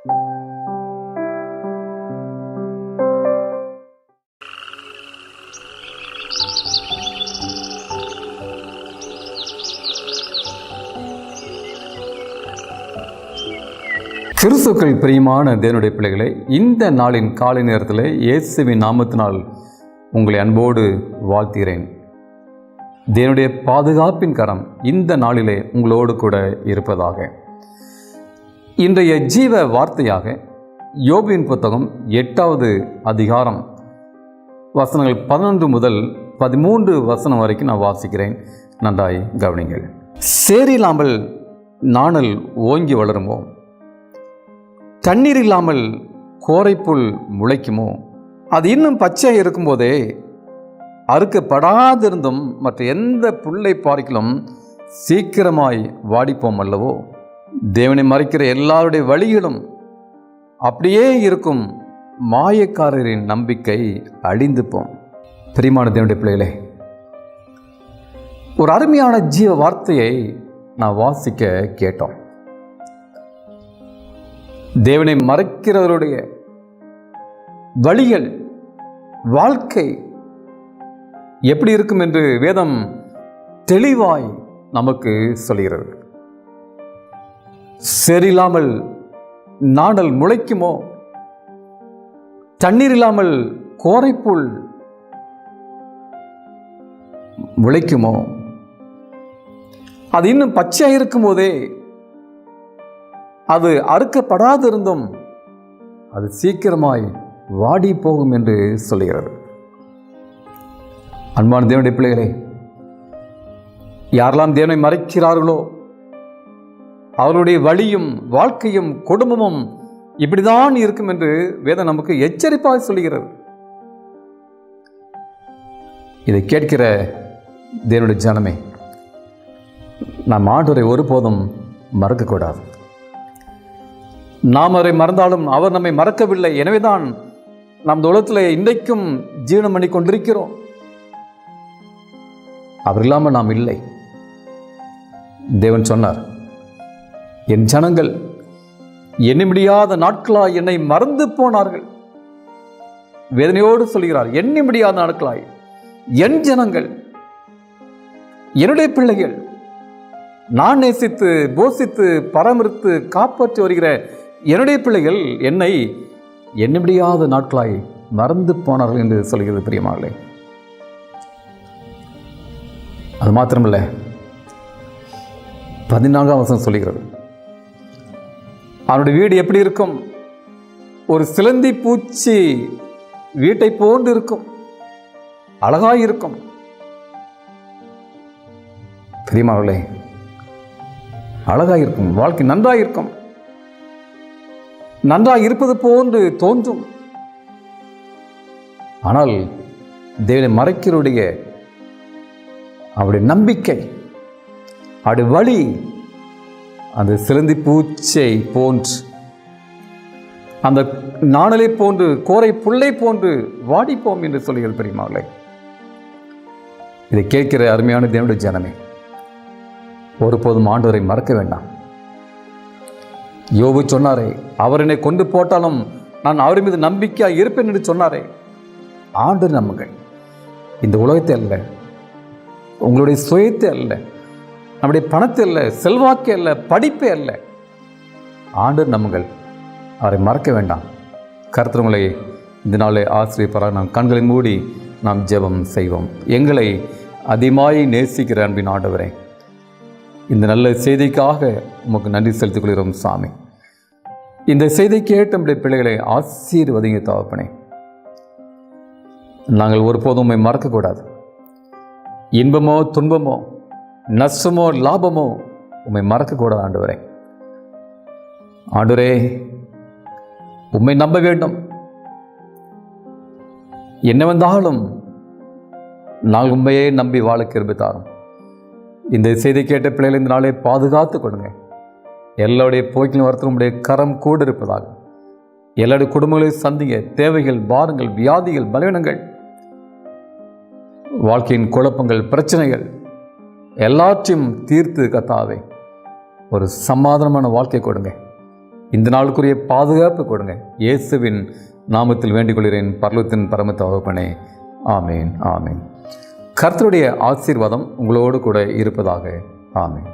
கிறிஸ்துக்கள் பிரியமான தேவனுடைய பிள்ளைகளை இந்த நாளின் காலை நேரத்தில் இயேசுவின் நாமத்தினால் உங்களை அன்போடு வாழ்த்துகிறேன். தேவனுடைய பாதுகாப்பின் கரம் இந்த நாளிலே உங்களோடு கூட இருப்பதாக. இன்றைய ஜீவ வார்த்தையாக யோபின் புத்தகம் எட்டாவது அதிகாரம். வசனங்கள் பதினொன்று முதல் பதிமூன்று வசனம் வரைக்கும் நான் வாசிக்கிறேன். நன்றாய் கவனிங்கள் சேரில்லாமல் நாணல் ஓங்கி வளருமோ? தண்ணீர் இல்லாமல் கோரைப்புல் முளைக்குமோ? அது இன்னும் பச்சையாக இருக்கும்போதே அறுக்கப்படாதிருந்தும் மற்ற எந்த புல்லை பாறைக்கிலும் சீக்கிரமாய் வாடிப்போம் அல்லவோ? தேவனை மறைக்கிற எல்லாருடைய வழிகளும் அப்படியே இருக்கும் மாயக்காரரின் நம்பிக்கை அழிந்து போம். பிரிமான தேவனுடைய பிள்ளைகளே ஒரு அருமையான ஜீவ வார்த்தையை நான் வாசிக்க கேட்டோம். தேவனை மறைக்கிறவருடைய வழிகள் வாழ்க்கை எப்படி இருக்கும் என்று வேதம் தெளிவாய் நமக்கு சொல்கிறது. சரியில்லாமல் நாடல் முளைக்குமோ? தண்ணீர் இல்லாமல் கோரைப்புல் முளைக்குமோ? அது இன்னும் பச்சையாக இருக்கும் போதே அது அறுக்கப்படாதிருந்தும் அது சீக்கிரமாய் வாடி போகும் என்று சொல்லுகிறது. அன்பான தேவனுடைய பிள்ளைகளே யாரெல்லாம் தேவனை மறைக்கிறார்களோ அவருடைய வழியும் வாழ்க்கையும் குடும்பமும் இப்படிதான் இருக்கும் என்று வேதம் நமக்கு எச்சரிப்பாக சொல்லுகிறது. இதை கேட்கிற தேவனுடைய ஜனமே நாம் ஆண்டோரை ஒருபோதும் மறக்கக்கூடாது. நாம் அவரை மறந்தாலும் அவர் நம்மை மறக்கவில்லை. எனவேதான் நம் உலகத்தில் இன்றைக்கும் ஜீவனம் பண்ணி கொண்டிருக்கிறோம். அவர் இல்லாமல் நாம் இல்லை. தேவன் சொன்னார் என் ஜனங்கள் எண்ணி முடியாத நாட்களாய் என்னை மறந்து போனார்கள். வேதனையோடு சொல்கிறார் எண்ணி முடியாத நாட்களாய் என் ஜனங்கள் என்னுடைய பிள்ளைகள் நான் நேசித்து போசித்து பராமரித்து காப்பாற்றி வருகிற என்னுடைய பிள்ளைகள் என்னை எண்ண முடியாத நாட்களாய் மறந்து போனார்கள் என்று சொல்கிறது பிரியமாங்களே அது மாத்திரமில்லை பதினான்காம் வசனம் சொல்லுகிறது அவனுடைய வீடு எப்படி இருக்கும்? ஒரு சிலந்தி பூச்சி வீட்டை போன்று இருக்கும். அழகாய் இருக்கும். பிரியமாவர்களே அழகாக இருக்கும். வாழ்க்கை நன்றாக இருக்கும். நன்றாக இருப்பது போன்று தோன்றும். ஆனால் தேவனை மறைக்கிறவுடைய அவருடைய நம்பிக்கை அவருடைய வழி அந்த சிலந்தி பூச்சை போன்று அந்த நாணலை போன்று கோரை புல்லை போன்று வாடிப்போம் என்று சொல்லுகிறது பெரியமாவளை இதை கேட்கிற அருமையான தேவனுடைய ஜனமே ஒருபோதும் ஆண்டவரை மறக்க வேண்டாம். யோபு சொன்னாரே அவர் என்னை கொண்டு போட்டாலும் நான் அவர் மீது நம்பிக்கையாக இருப்பேன் என்று சொன்னாரே. ஆண்டு நம்புங்கள். இந்த உலகத்தை அல்ல உங்களுடைய சுயத்தை அல்ல நம்முடைய பணத்தை அல்ல செல்வாக்கே அல்ல படிப்பே அல்ல. ஆண்டு நம்புங்கள் அவரை மறக்க வேண்டாம். கருத்துவங்களை இந்த நாளை ஆசிரியப்பராக நாம் கண்களை மூடி நாம் ஜெபம் செய்வோம். எங்களை அதிகமாய் நேசிக்கிற அன்பின் ஆண்டவரே இந்த நல்ல செய்திக்காக உமக்கு நன்றி செலுத்திக் கொள்கிறோம் சாமி. இந்த செய்தி கேட்டு நம்முடைய பிள்ளைகளை ஆசீர்வதிங்க தகப்பனே. நாங்கள் ஒருபோதும் உண்மை மறக்கக்கூடாது. இன்பமோ துன்பமோ நஷ்டமோ லாபமோ உண்மை மறக்கக்கூடாது ஆண்டவரே. ஆண்டுரே உண்மை நம்ப வேண்டும். என்ன வந்தாலும் நாங்கள் உண்மையே நம்பி வாழ கிருபை தாரும். இந்த செய்தி கேட்ட பிள்ளைகளை இந்த நாளை பாதுகாத்து கொடுங்க எல்லாருடைய போக்கிலும் வரத்தில் உடைய கரம் கூட இருப்பதாக. எல்லாருடைய குடும்பங்களையும் சந்திங்க தேவைகள் பாரங்கள் வியாதிகள் பலவீனங்கள் வாழ்க்கையின் குழப்பங்கள் பிரச்சனைகள் எல்லாற்றையும் தீர்த்து கத்தாவே ஒரு சமாதானமான வாழ்க்கை கொடுங்க. இந்த நாளுக்குரிய பாதுகாப்பு கொடுங்க. இயேசுவின் நாமத்தில் வேண்டிக் கொள்கிறேன் பர்லத்தின் பரம வகுப்பனே ஆமேன் ஆமேன். கர்த்தருடைய ஆசீர்வாதம் உங்களோடு கூட இருப்பதாக. ஆமேன்.